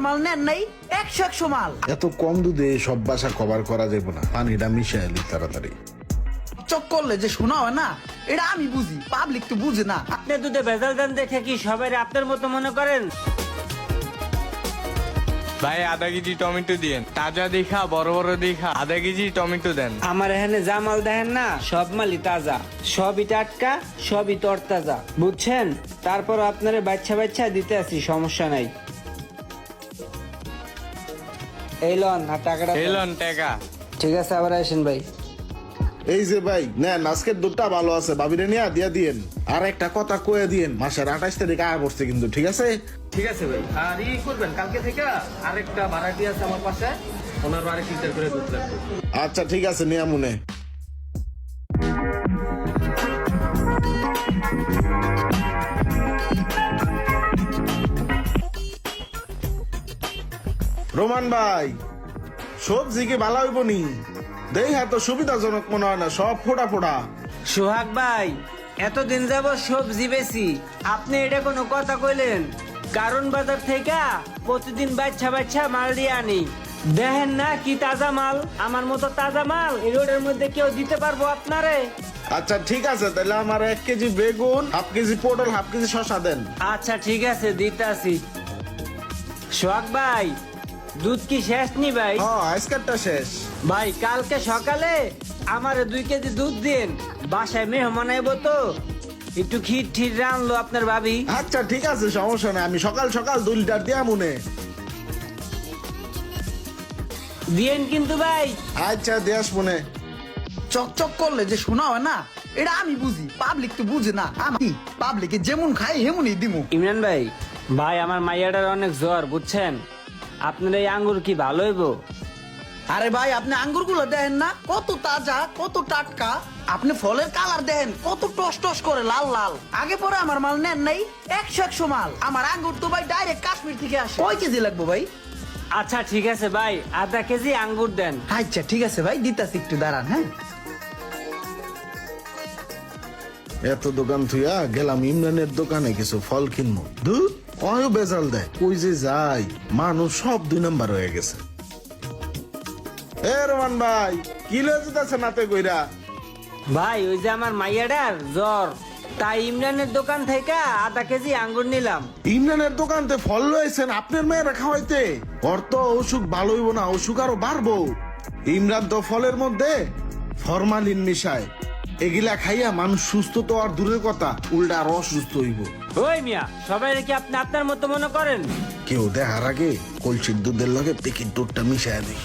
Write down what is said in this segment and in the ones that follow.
মাল নেন নাই একশো একশো মাল। এত কম দুধে সব বাসা কভার করা যাবে না। পানিটা মিশে এলি তাড়াতাড়ি। চক করলে যে শোনা হয় না এটা আমি বুঝি পাবলিক তো বুঝে না। আপনি দুধে ভেজাল দেন দেখে কি সবাই আপনার মতো মনে করেন? ভাই আধা কেজি টমেটো দিয়েন। তাজা দেখা বড় বড় দেখা আধা কেজি টমেটো দেন। আমার এখানে যা মাল দেখেন না সব মালই তাজা। সবই টাটকা সবই তরতাজা। বুঝছেন? তারপর আপনার বাচ্চা বাচ্চা দিতে আসি সমস্যা নাই। এই লন আর টাকাটা। এলন টাকা। ঠিক আছে আবার আসেন ভাই। এই যে ভাই নেন আজকের দুধটা ভালো আছে বাবিরে নিয়ে দিয়া দিয়েন। আর একটা কথা কয়ে দিয়েন মাসের আঠাশ তারিখ আয় পড়ছে কিন্তু ঠিক আছে? ঠিক আছে ভাই আর ই করবেন কালকে থেকে আরেকটা ভাড়াটি আছে আমার পাশে ওনার বাড়ি ফিল্টার করে দুধ লাগবে। আচ্ছা ঠিক আছে নিয়া মনে। রোমান ভাই সবজি কি ভালো হইব নি? দেই হ্যাঁ তো সুবিধাজনক মনে হয় না সব ফোটা ফোটা সোহাগ ভাই এতদিন যাব সবজি বেশি আপনি এটা কোনো কথা কইলেন? কারণ বাজার থেকে প্রতিদিন বাচ্চা বাচ্চা মাল দিয়ে আনি। দেখেন না কি তাজা মাল? আমার মতো তাজা মাল এই রোডের মধ্যে কেউ দিতে পারব আপনারে? আচ্ছা ঠিক আছে তাহলে আমার এক কেজি বেগুন হাফ কেজি পটল হাফ কেজি শশা দেন। আচ্ছা ঠিক আছে দিতে আসি সোহাগ ভাই দুধ কি শেষ নি ভাই? হ্যাঁ আজকেরটা শেষ। ভাই কালকে সকালে আমার দুই কেজি দুধ দিন বাসায় মেহমান আইব তো। একটু ক্ষীর ঠির রানলো আপনার ভাবি। আচ্ছা ঠিক আছে সমস্যা নেই। আমি সকাল সকাল দুই লিটার দিয়া মনে। দিয়েন কিন্তু ভাই। আচ্ছা দেশ মনে চক চক করলে যে শোনা হয় না এটা আমি বুঝি। পাবলিক তো বুঝে না। আমি পাবলিকে যেমন খাই হেমনই দিমু। ইমরান ভাই ভাই আমার মাইয়াটার অনেক জ্বর বুঝছেন? আপনার এই আঙ্গুর কি ভালো হইব? আরে ভাই আপনি আঙ্গুরগুলো দেখেন না? কত তাজা কত টাটকা। আপনি ফলের কালার দেখেন কত টস টস করে লাল লাল। আগে পরে আমার মাল নেন নাই একশো একশো মাল। আমার আঙ্গুর তো ভাই ডাইরেক্ট কাশ্মীর থেকে আসে। কয় কেজি লাগবো ভাই? আচ্ছা ঠিক আছে ভাই আধা কেজি আঙ্গুর দেন। আচ্ছা ঠিক আছে ভাই দিতাছি একটু দাঁড়ান হ্যাঁ। এত দোকান থুইয়া গেলাম ইমরানের দোকানে কিছু ফল কিনবো। দুধ অয় বেজাল দেয়। ওই যে যাই মানুষ সব দুই নাম্বার হয়ে গেছে। এ রোমান ভাই কি লয়ে যেতেছে নাতে কইরা? ভাই ওই যে আমার মাইয়াটার জ্বর। তাই ইমরানের দোকান থেকে আধা কেজি আঙ্গুর নিলাম। ইমরানের দোকানতে ফল লয়েছেন আপনার মেয়েরা খাওয়াইতে। ওর তো অসুখ ভালো হইব না অসুখ আরও বাড়বো। ইমরান তো ফলের মধ্যে ফরমালিন মিশায়। এগুলা খাইয়া মানুষ সুস্থ তো আর দূরের কথা উল্টা আর অসুস্থ হইব। ওই মিয়া সবাই কি আপনি আপনার মতো মনে করেন? কেউ দেখার আগে কলসির দুধের লগে পেকির দুধটা মিশায় দিই।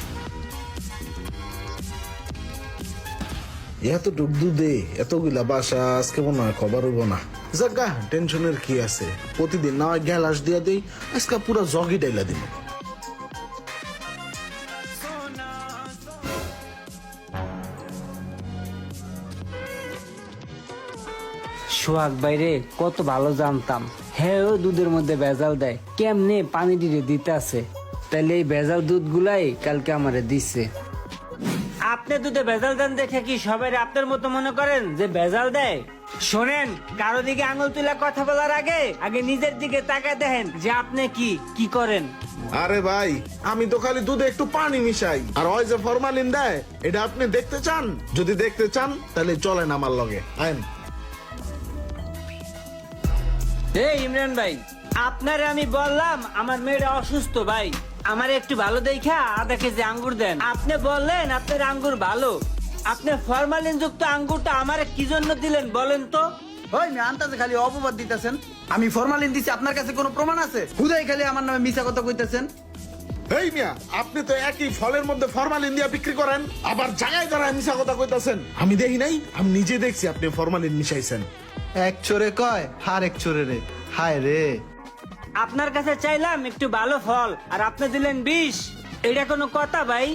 এত ডুব দুধে এতগুলা বাসা আজকে মনে হয় খবর হইব না। জাগা টেনশনের কি আছে? প্রতিদিন না গ্যালাস দিয়া দেই আজকে পুরো জগি ডাইলা দিন সোহাগ বাইরে কত ভালো জানতাম। হ্যাঁ ও দুধের মধ্যে ভেজাল দেয়। কেমনে পানি দিয়ে দিতে আছে? তাহলে এই ভেজাল দুধ গুলাই কালকে আমারে দিচ্ছে আপনি দুধে ভেজাল দেন দেখে কি সবাই আপনার মতো মনে করেন যে ভেজাল দেয়? শোনেন কারও দিকে আঙুল তুলা কথা বলার আগে আগে নিজের দিকে তাকায় দেখেন যে আপনি কি কি করেন। আরে ভাই আমি তো খালি দুধে একটু পানি মিশাই। আর ওই যে ফরমালিন দেয় এটা আপনি দেখতে চান? যদি দেখতে চান তাহলে চলেন আমার লগে। আইন এই ইমরান ভাই আপনারে আমি বললাম আমার মেয়েটা অসুস্থ ভাই। আমার একটু ভালো দেখা আধা কেজি আঙ্গুর দেন। আপনি বললেন আপনার আঙ্গুর ভালো। আপনি ফরমালিন যুক্ত আঙ্গুরটা আমার কি জন্য দিলেন বলেন তো? ওই আন্তাজে খালি অপবাদ দিতেছেন। আমি ফরমালিন দিছি আপনার কাছে কোনো প্রমাণ আছে? হুদাই খালি আমার নামে মিছা কথা কইতেছেন। এই মিয়া আপনি তো একই ফলের মধ্যে ফরমালিন দিয়ে বিক্রি করেন আবার জায়গায় যারা মিশা কথা কইতাছেন। আমি দেখি নাই আমি নিজে দেখছি আপনি ফরমালিন মিশাইছেন। এক চোরে কয় হার এক চোরে রে। হায় রে। আপনার কাছে চাইলাম একটু ভালো ফল আর আপনি দিলেন বিষ। এটা কোনো কথা ভাই?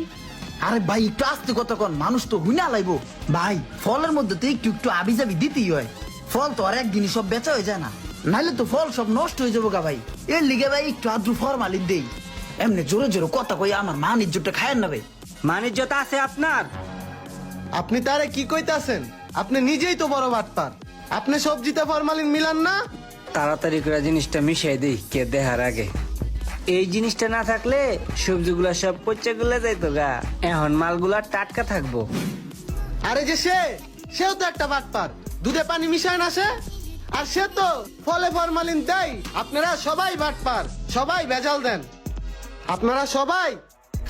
আরে ভাই একটু আস্তে কথা কন মানুষ তো হুইনা লাইবো। ভাই ফলের মধ্যে তো একটু একটু আবি যাবি দিতেই হয়। ফল তো আর একদিনই সব বেচা হয়ে যায় না। নাইলে তো ফল সব নষ্ট হয়ে যাব গা ভাই। এর লিগে ভাই একটু আদ্রু ফরমালিন দেই। এমনি জোরে জোরে কথা কই আমার মান ইজ্জতটা খায়েন না ভাই। মানিজ্যতা আছে আপনার? আপনি তারে কি কইতাছেন? আপনি নিজেই তো বড় বাটপার। আপনি সবজিতে ফরমালিন মিলান না? তাড়াতাড়ি করে জিনিসটা মিশাই দিই কে দেহার আগে। এই জিনিসটা না থাকলে সবজিগুলা সব পচা গুলা যাইতো গা। এখন মালগুলা টাটকা থাকব। আরে যে সে সেও তো একটা বাটপার। দুধে পানি মিশায় না সে? আর সে তো ফলে ফরমালিন দেয়। আপনারা সবাই বাটপার সবাই ভেজাল দেন। আপনারা সবাই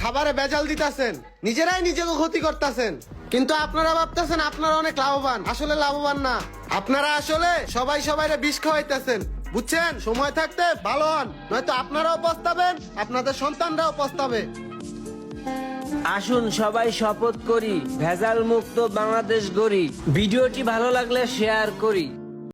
খাবারে ভেজাল দিতাছেন। নিজেরাই নিজেকে ক্ষতি করতেছেন। কিন্তু আপনারা ভাবতেছেন আপনারা অনেক লাভবান। আসলে লাভবান না। আপনারা আসলে সবাই সবাইরে বিষ খাওয়াইতেছেন। বুঝছেন? সময় থাকতে ভালো হন। নয়তো আপনারাও পস্তাবেন, আপনাদের সন্তানরাও পস্তাবে। আসুন, সবাই শপথ করি। ভেজাল মুক্ত বাংলাদেশ গড়ি। ভিডিওটি ভালো লাগলে শেয়ার করি।